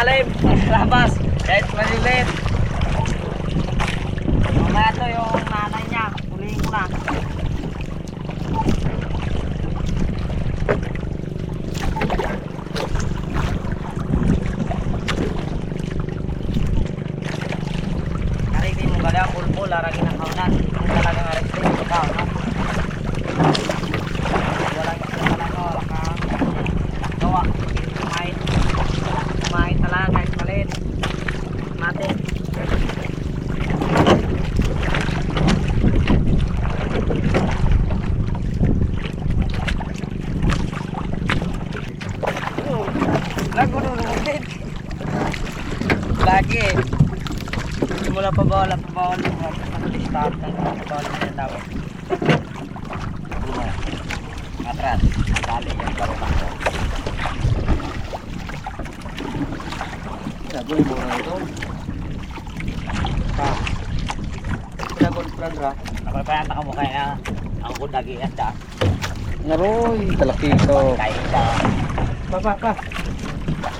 Kakawan to sa lalim. Labas. Kahit malilit. Mamaya to yung nanay niya. Huliin ko na. Kariti mo gali ang pulpo, laragin ang kaunan. Kung talagang arestin, ikaw, no? Walang wala ko, baka gawa. Kumain. Kumain talaga kahit maliit. Mate. Oh, Lago na ulit. Lagi. Simula pa ba wala pa ba wala pa start ng pa wala na tawag. Atras, tali yung karuma ko. Gagawin mo na ito. Pa, Gagawin mo na napapayata ka mo kaya ang kundagi at da. Naroy, talaki ito. Kain da. Pa, pa, pa. Thank you.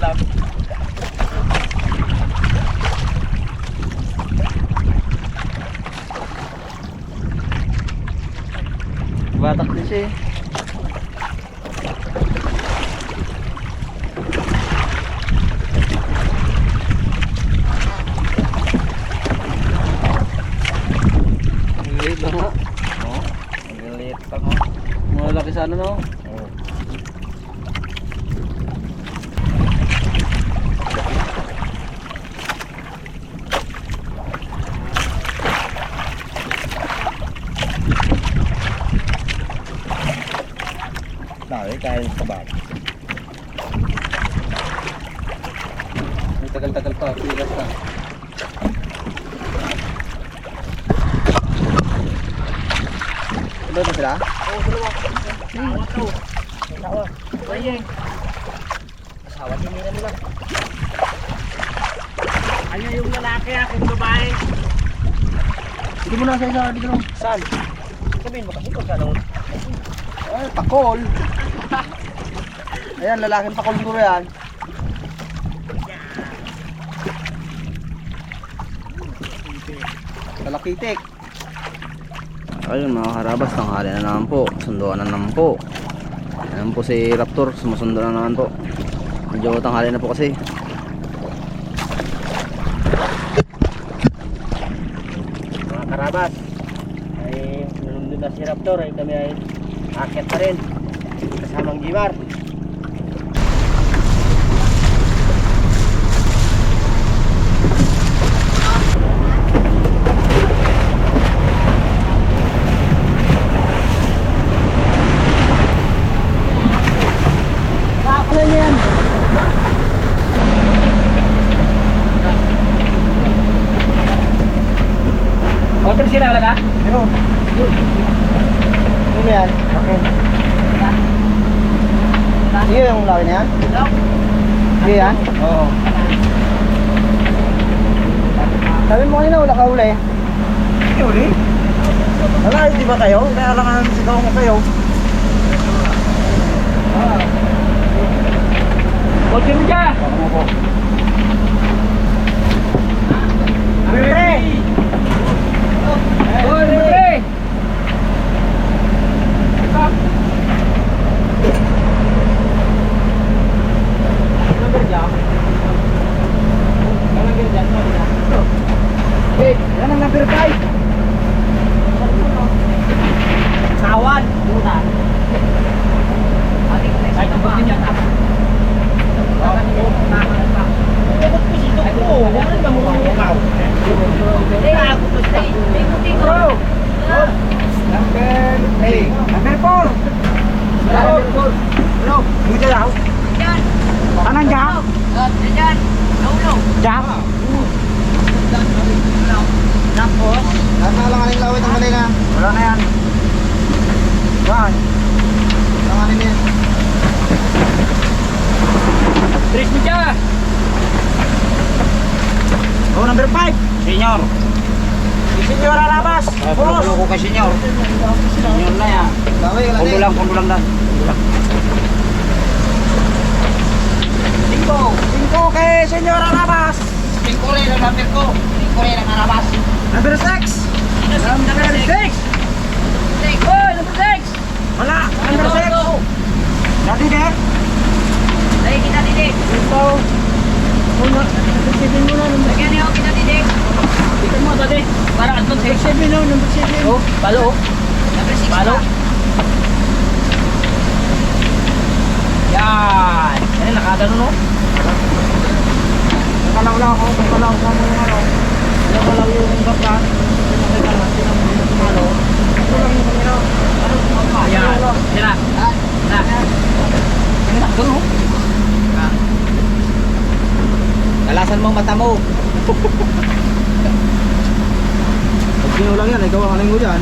Lang. Batak din siya eh. Ang liit lang nga. Oh, maliit pa mo. Malaki sana no? Oh. Dami kain sa bag. May tagal-tagal pa. Pilas na. Ano ba sila? Oo, dalawa. Asawa to. Asawa. Bayeng. Asawa din nila nila. Ano yung lalaki akong babae? Hindi mo nasa isa dito. Saan? Sabihin mo kasi kung saan ako. Ay, pakol. Ayan, lalaking pakol ko yan. Talakitik. Ayun mga karabas, tanghali na naman po. Sunduan na naman po. Ayan po si Raptor, sumusundo na naman po. Medyo tanghali na po kasi. Mga karabas. Ay, nandun na si Raptor. Ay kami ay akit na rin. Kasamang Gimar. Sila wala ka? Ano? Ano yan? Okay. Iyo yung laki na yan? Iyo yan? Oo. Sabi mo kanina wala ka huli. Hindi uli. Wala, hindi ba kayo? Kaya lang ang sigaw mo kayo. Otter mo dyan! Ano po? Libre! Yeah. Yeah. Jack? Tapos? Lahat na lang aling lawit ang Manila. Wala na yan. Saan? Lang aling yan. Tris mo! Go number 5! Senior! Si Senior alabas! Ah, Pulos! Pulo ko kay Senior. Senior na yan. Kundulang, kundulang na. Kundulang. Cinco. Cinco kay Senyor Arabas. Cinco rin ang number ko. Cinco rin ang arabas. Number 6. Number 6. Oh, number six. Wala. Number 6. Dati din. Lagi kita didik. Ito. Una. Number 7 muna. Lagyan niyo kita didik. Dito mo tadi. Para advance Number 7 na. Number 7. Oh, balo. Number six. Balo. Yan. Yan, nakagano no? Nakalaw lang ako. Nakalaw sa mga ano. Nakalaw yung baklan. Nakalaw lang. Tinamang ano. Ito lang yung kamera. Ano? Yan. Yan na. Yan na. Yan na, gano. Kalasan mo ang mata mo. Pag lang yan, ikaw ang aling mo dyan.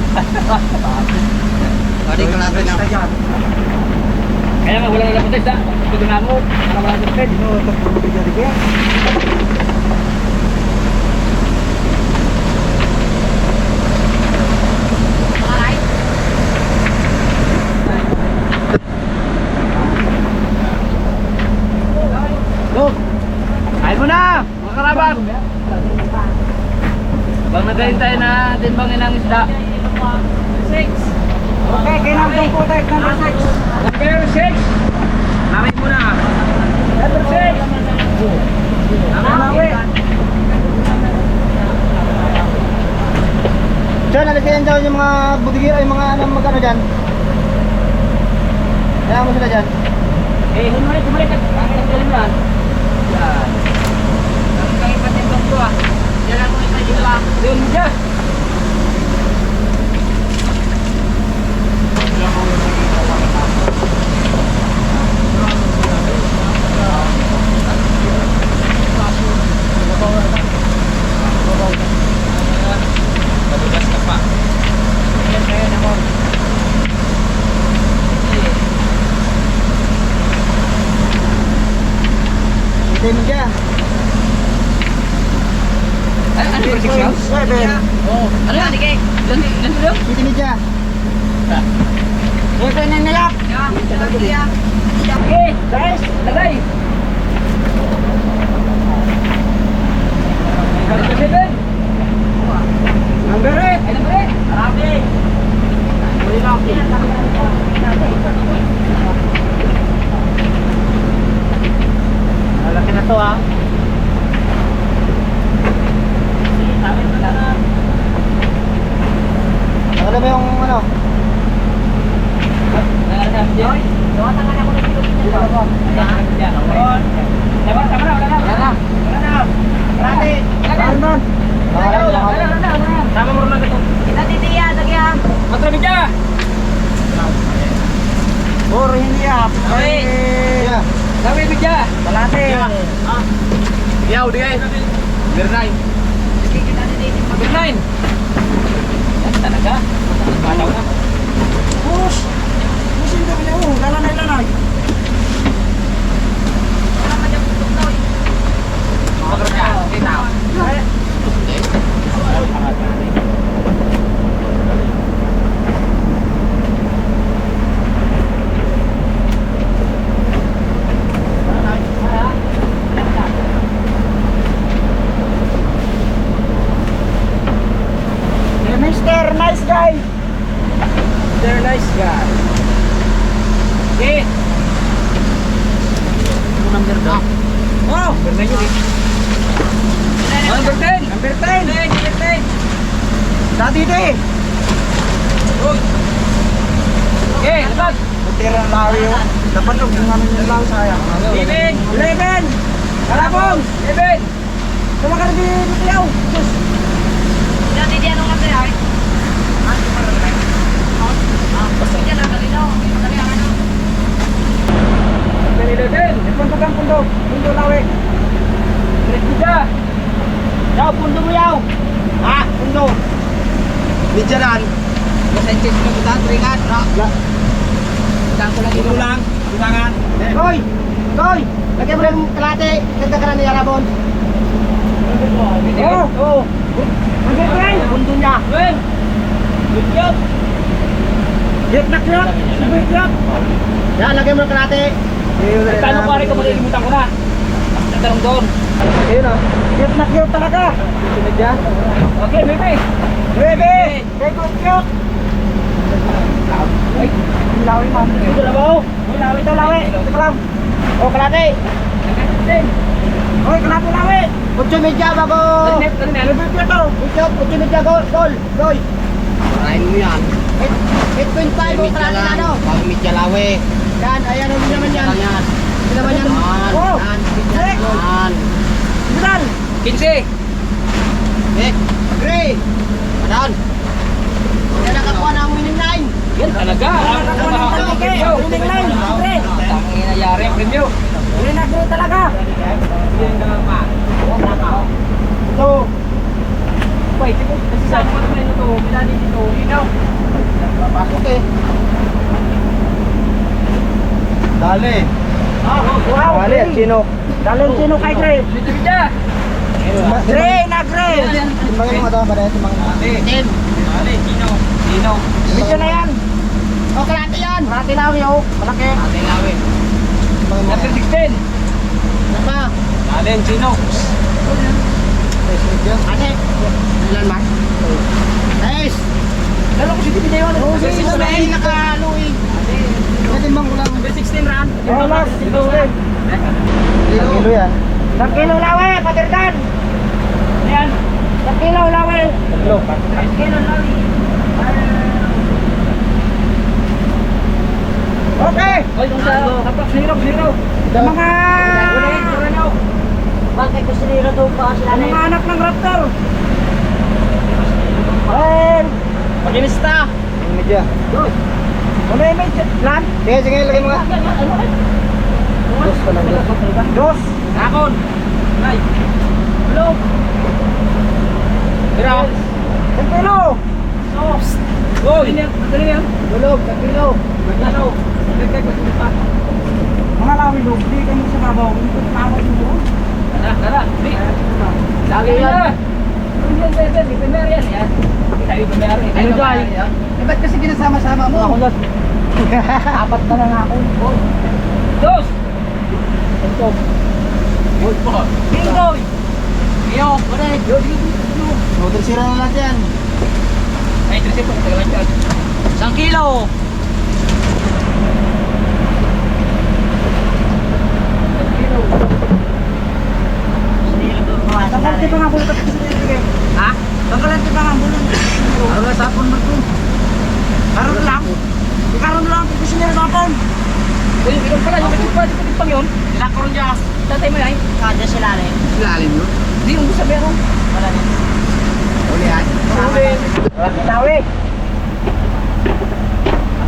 Pwede kalasan niya. Kaya nga, wala na lang da. Ito na mo. Para wala na pwede. No, tapos jadi ko yan. Go! Kain mo na! Mga karabat! Bang naghahintay na din bangin ang isda. Okay, kinamdong po tayo number 6. Number six! Lamay mo na! Number! Namawi. Diyan, nalagyan daw yung mga budigira, yung mga ano, magkano dyan. Kaya mo sila dyan. Eh, humalik, humalik at ang galing yan. Yan. Ang kayo pati itong ko ah. Yan ang mga dito ah. Doon dyan. Madugas ka pa. Yan, kaya naman. Hindi mo dyan. Ano, ano ba siya? Seven. Oh, ano. Hindi mo dyan. Ito na nilap. Sige, guys, lagay. Number seven. Number eight. Ay, number eight. Marami. Huli na ako. Malaki na to ah. Sabi mo na na. Alam mo yung ano? Joy, doon tangan ako dito. Ayan, ayan. Tama, tama na, wala na. Wala na. Wala na. Marami. Saan doon? Wala na, wala na, wala na. Tama mo lang ito. Kita titiya, lagyan. Matra bidya. Or hindi up. Okay. Yeah. Dami bidya. Kalate. Ah. Yaw, di kay. Number 9. Number 9. Yan talaga. Balaw na. Push. Push yung kanya mo. Lalanay lanay. Makarga. Kita. Mr. Nice Guy. Mr. Nice Guy. Okay. Ano number daw? Oh. Number 9 yun eh. Oh, number 10. Number 10. Number 10. Dati di. Okay, labag. Matira ang lawi yun. Dapat yung namin yung lawi sayang. Eleven. 11. Kalabong. Eleven. Tumakar di bitiyaw. Sus. Number eleven. Pundok ang pundok. Pundok lawi. Tres tiga. Yaw, pundok mo yaw. Ha? Pundok. Midyanan. Kasi Sanchez ko kita, tringat. Saan ko lang ito lang. Tulangan. Koy! Koy! Lagyan mo ng kalate. Nagkakaroon niya Ramon. Oo. Oo. Lagyan mo rin. Bundo niya. Well. Good job. Yek na kyot. Sabay kyot. Yan, lagyan mo ng kalate. Paano pare ko malilimutan ko na? Nagtanong doon. Ayun o. Kyot na kyot talaga. Sunod yan. Okay, baby. Bebe! Bebe, kyot. Ay, Lawi mo. ito na ba? oh? Lawi to, lawi. Ito lang. O, kalate. Oy, kalate, lawi. Utso medya bago. Bebe, to. Utso, utso medya, gol. Gol. Gol. Kain mo yan. 8.5 o kalate na ano. Pag medya lawe. Yan, ayan, ano naman yan. yan. Ano naman yan? Yan. Oh, Sek. Yan. Simulan. 15. Eh, Gray. Adan. Yan nakakuha ng winning line. Yan talaga. Ang Nakakuha ng premyo. winning line. Gray. Ang inayari ang premyo. Winning na gray talaga. Yan na pa. So, Wait, kasi sa mga naman ito, bilani dito, ikaw. pasok eh. Dali. Ah, Wow, Dali, at sino? Sino kay bida. Gray na Gray. Timbangin mo ito, para timbangin mo. Ten. Ali, Gino. Gino. Video na yan. O, kalate yan. Kalate lawi, oh. Malaki. Ate Lawi. Number 16. Ano pa? Alin, Gino. Ate. Ilan, Mark? Nice. Lalo ko si Titi Dayon. Oo, Number sige, 16. sabay nakalo eh. Natimbang ko lang. Number 16 ran. Oo, last. Ito rin. Ilang kilo yan? Ilang kilo lawi, patirkan. Ayan. Ilang kilo lawi. Tatlo. Kailan Lawi? Okay. Oy, kung sa tapak zero, zero. Sa mga... Ulit. Bakit gusto nila doon pa sila Ang mga anak ng raptor. Well, Paginista. media. Dos. Ano yung media? Lan? Sige, sige, lagay mo nga. Dos pa lang, dos. Dos. Nakon. Nay. Hello. Tira. Ang kilo. Go. Dali yan. Kilo. Maglalaw. Nagkay ko pa. Mga lawi loob, di kayo sa babaw. Ito tawag mo. Tara, tara. Di. Lagi yan. Yan, yan, yan. Ipinmer yan. Yan. Tayo ipinmer. Ano? Eh, ba't kasi ginasama-sama mo? Ako dos. Apat na lang ako. Dos. Ito. Po. Pingoy. Iyo. Correct. Motor sira na lahat yan. Ay, trisi po. Tagalan dyan. Isang kilo. Isang kilo. Tanggalti pa nga bulot. Ha? Tanggalti pa nga bulot. Sa hapon mo? Karon lang. Karon lang gusto niya sa hapon. Uy, ilan pala yung katipa, yung katipang yun? Ilan ko rin dyan. Tatay mo yan. Kada sila rin. Ilalim yun? Di, yung gusto meron. Wala din. Ulihan. Uli. Wala tawi.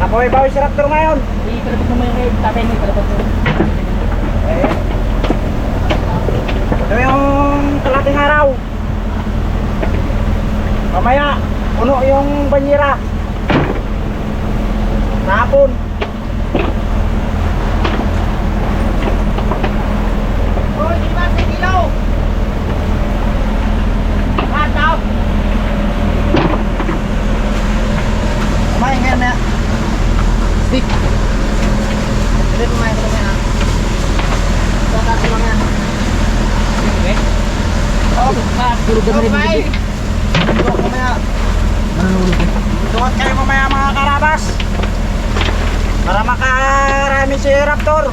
Nakapawi-bawi si Raptor ngayon. Di, kalabot naman yung kay tatay mo, kalabot mo. Eh. Ito yung kalating araw. Mamaya, puno yung banyera. Hapon. Hoy, di ba sa kilo? Mataw. Kumain nga na. Stick. Hindi kumain ko na. Baka ko lang yan. Okay. Oh, Ah, tulog kami rin Okay. dito. Ito mamaya. Tukot kayo mamaya mga karabas. Para makarami si Raptor.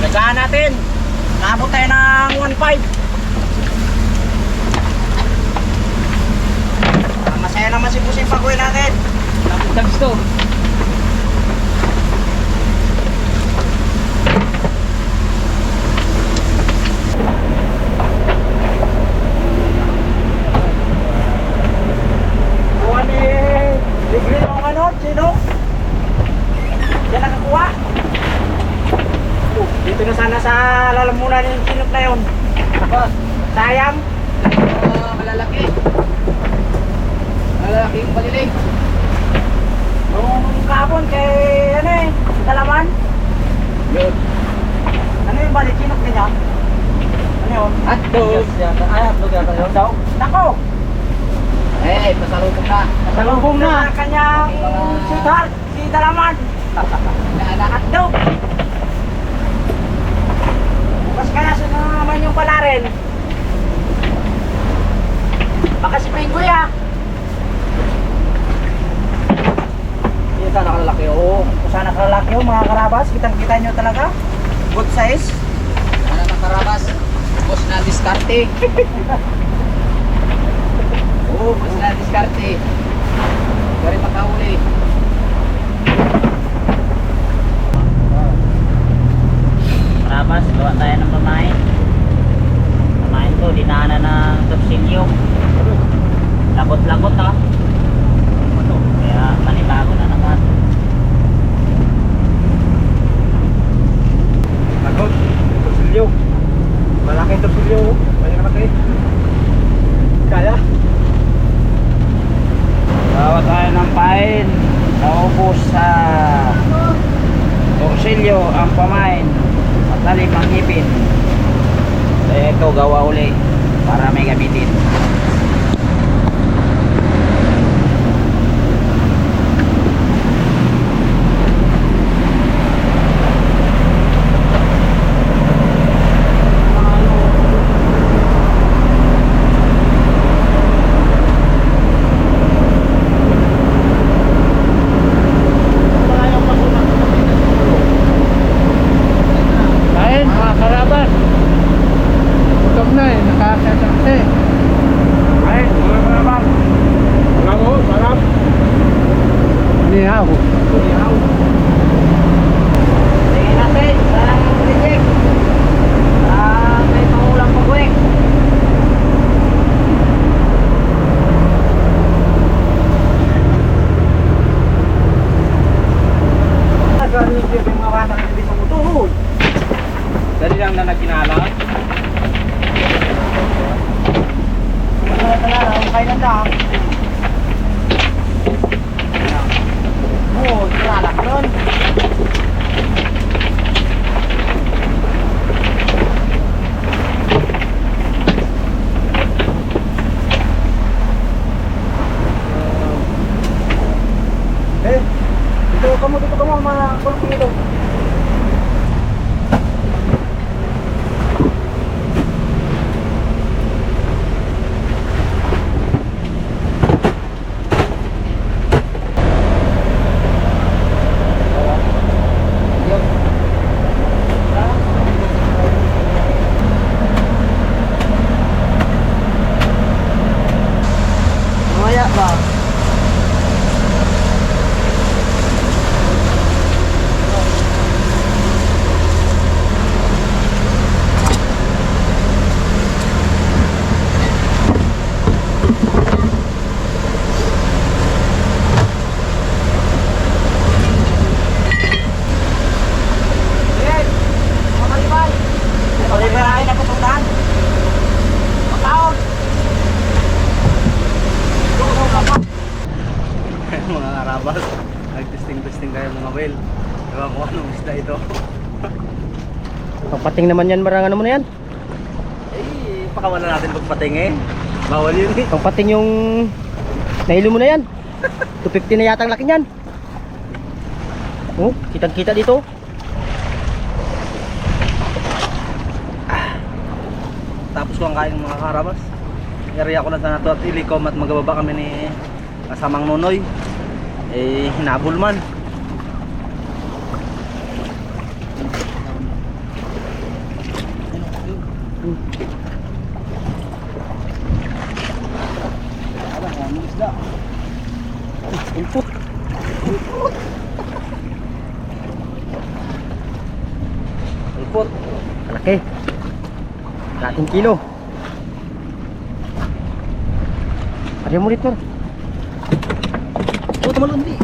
Lagaan natin. Naabot tayo ng 1.5. Ah, Masaya naman si Pusing pag-uwi natin. Tapos to. Kuha ni Degree yung ano, sino? Yan nakakuha. Oh, dito na sana sa lalamunan yung sinok na yun. Sayang. Ah, malalaki. Malalaking palilig. Nung kapon kay ano eh, Dalaman. Yun. Ano yung balik kinok niya? Ano yun? Hotdog. Ay, hotdog yata yun. Daw? Nako! Eh, pasalubong na. Salubong na kanyang sweetheart, si Dalaman. Naanak. Hotdog! Bukas kaya sa naman yung pala rin. Baka si Pringgoy ah. Yung sana kalalaki, oo. Kung sana kalalaki, oh, mga karabas, kitang-kita nyo talaga. Good size. Ano ng karabas? Boss na diskarte. Oo, boss na diskarte. Gari makahuli. Rabas, gawa tayo ng pamain. Pamain ko, dinaanan ng torsilyo. Lakot-lakot ha. Papating naman yan, marangan mo na yan. Eh, pakawalan natin pagpating eh. Bawal yun eh. Papating yung... Nahilo mo na yan. 250 na yata ang laki niyan. Oh, kitang-kita dito. Tapos ko ang kain mga karabas. Yari ako na sa nato at ilikom at magababa kami ni kasamang nonoy. Eh, hinabol man. Input. Ulpot. Malaki. Lating kilo. Murid mo. Oh, tumalon di.